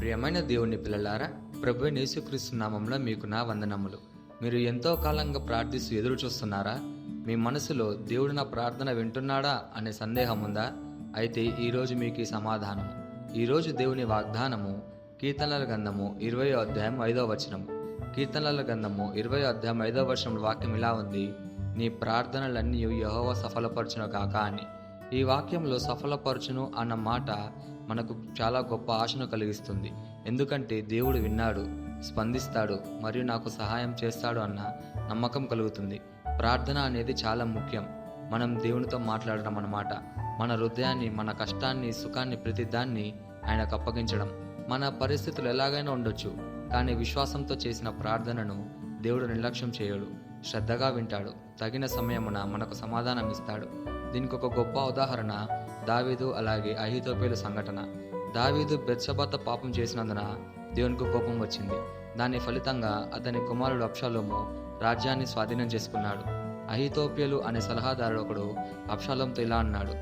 ప్రియమైన దేవుని పిల్లలారా ప్రభు యేసుక్రీస్తు నామంలో మీకు నా వందనములు. మీరు ఎంతో కాలంగా ప్రార్థిస్తూ ఎదురు చూస్తున్నారా? మీ మనసులో దేవుడు నా ప్రార్థన వింటున్నాడా అనే సందేహం ఉందా? అయితే ఈరోజు మీకు ఈ సమాధానం ఈరోజు దేవుని వాగ్దానము కీర్తనల గంధము ఇరవై అధ్యాయం ఐదో వచనము కీర్తనల గంధము ఇరవై అధ్యాయం ఐదో వచనం వాక్యం ఇలా ఉంది. నీ ప్రార్థనలన్నీ యహోవ సఫలపరచును కాక అని. ఈ వాక్యంలో సఫలపరచును అన్న మాట మనకు చాలా గొప్ప ఆశను కలిగిస్తుంది. ఎందుకంటే దేవుడు విన్నాడు స్పందిస్తాడు మరియు నాకు సహాయం చేస్తాడు అన్న నమ్మకం కలుగుతుంది. ప్రార్థన అనేది చాలా ముఖ్యం. మనం దేవునితో మాట్లాడడం అన్నమాట. మన హృదయాన్ని మన కష్టాన్ని సుఖాన్ని ప్రతిదాన్ని ఆయనకు అప్పగించడం. మన పరిస్థితులు ఎలాగైనా ఉండొచ్చు కానీ విశ్వాసంతో చేసిన ప్రార్థనను దేవుడు నిర్లక్ష్యం చేయడు. శ్రద్ధగా వింటాడు. తగిన సమయమున మనకు సమాధానం ఇస్తాడు దీనికి ఒక గొప్ప ఉదాహరణ దావీదు అలాగే అహితోపేలు సంఘటన. దావీదు బెత్సబాత పాపం చేసినందున దేవునికి కోపం వచ్చింది. దాని ఫలితంగా అతని కుమారుడు అప్షాలోము రాజ్యాన్ని స్వాధీనం చేసుకున్నాడు. అహితోప్యలు అనే సలహాదారుడు ఒకడు అప్షాలంతో ఇలా అన్నాడు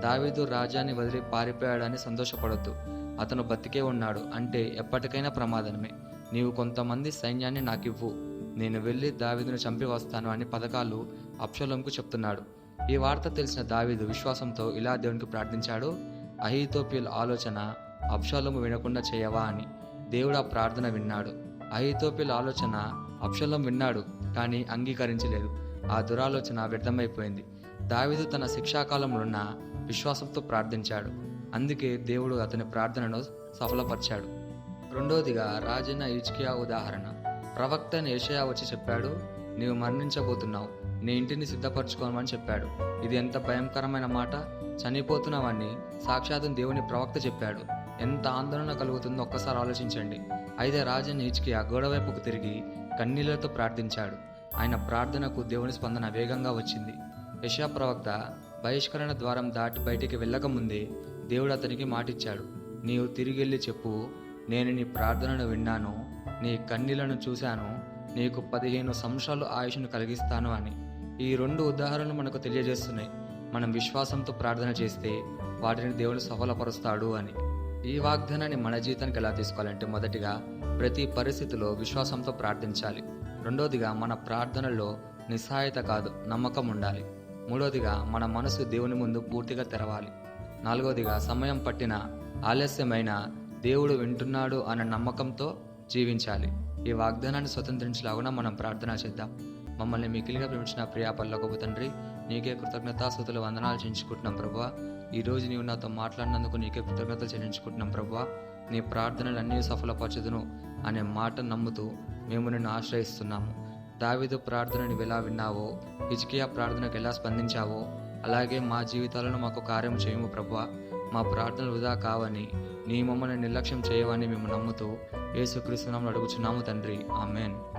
దావీదు రాజ్యాన్ని వదిలి పారిపోయాడని సంతోషపడొద్దు. అతను బతికే ఉన్నాడు అంటే ఎప్పటికైనా ప్రమాదమే. నీవు కొంతమంది సైన్యాన్ని నాకివ్వు. నేను వెళ్ళి దావీదును చంపి వస్తాను అని పథకాలు అప్షలంకు చెప్తున్నాడు. ఈ వార్త తెలిసిన దావీదు విశ్వాసంతో ఇలా దేవునికి ప్రార్థించాడు అహితోపియల్ ఆలోచన అప్షలము వినకుండా చేయవా? అని. దేవుడు ఆ ప్రార్థన విన్నాడు. అహితోపియల్ ఆలోచన అప్షలం విన్నాడు కానీ అంగీకరించలేదు. ఆ దురాలోచన వ్యర్థమైపోయింది. దావీదు తన శిక్షాకాలంలోన్న విశ్వాసంతో ప్రార్థించాడు. అందుకే దేవుడు అతని ప్రార్థనను సఫలపరిచాడు. రెండోదిగా రాజన్న ఇచ్కియా ఉదాహరణ. ప్రవక్త ఏషయా వచ్చి చెప్పాడు నీవు మరణించబోతున్నావు. నీ ఇంటిని సిద్ధపరచుకోమని చెప్పాడు. ఇది ఎంత భయంకరమైన మాట. చనిపోతున్నావని సాక్షాత్తు దేవుని ప్రవక్త చెప్పాడు. ఎంత ఆందోళన కలుగుతుందో ఒక్కసారి ఆలోచించండి. అయితే రాజన్ ఆ గోడవైపుకు తిరిగి కన్నీళ్ళతో ప్రార్థించాడు. ఆయన ప్రార్థనకు దేవుని స్పందన వేగంగా వచ్చింది. యశా ప్రవక్త బహిష్కరణ ద్వారం దాటి బయటికి వెళ్ళకముందే దేవుడు అతనికి మాటిచ్చాడు. నీవు తిరిగి వెళ్ళి చెప్పు. నేను నీ ప్రార్థనను విన్నాను. నీ కన్నీళ్ళను చూశాను నీకు పదిహేను సంవత్సరాలు ఆయుష్ను కలిగిస్తాను అని. ఈ రెండు ఉదాహరణలు మనకు తెలియజేస్తున్నాయి. మనం విశ్వాసంతో ప్రార్థన చేస్తే వాటిని దేవుడు సఫలపరుస్తాడు అని. ఈ వాగ్దానాన్ని మన జీవితానికి ఎలా తీసుకోవాలంటే మొదటిగా ప్రతి పరిస్థితిలో విశ్వాసంతో ప్రార్థించాలి. రెండోదిగా మన ప్రార్థనలో నిస్సహాయత కాదు నమ్మకం ఉండాలి. మూడోదిగా మన మనసు దేవుని ముందు పూర్తిగా తెరవాలి. నాలుగోదిగా సమయం పట్టిన ఆలస్యమైన దేవుడు వింటున్నాడు అన్న నమ్మకంతో జీవించాలి. ఈ వాగ్దానాన్ని స్వతంత్రించలాగున మనం ప్రార్థన చేద్దాం. మమ్మల్ని మిగిలిగా ప్రేమించిన ప్రియా పల్లకపు తండ్రి నీకే కృతజ్ఞతాస్థుతులు వందనాలు చెల్లించుకుంటున్నాం ప్రభా ఈ రోజు నీవు నాతో మాట్లాడినందుకు నీకే కృతజ్ఞతలు చెల్లించుకుంటున్నాం ప్రభా నీ ప్రార్థనలన్నీ సఫలపరచదును అనే మాట నమ్ముతూ మేము నిన్ను ఆశ్రయిస్తున్నాము. దావిదు ప్రార్థనని ఎలా విన్నావో హిజ్కియా ప్రార్థనకు ఎలా స్పందించావో అలాగే మా జీవితాలను మాకు కార్యం చేయము ప్రభా మా ప్రార్థనలు వృధా కావని నీ మమ్మల్ని నిర్లక్ష్యం చేయవని మేము నమ్ముతూ యేసుక్రీస్తునామం అడుగుచున్నాము తండ్రి. ఆమెన్.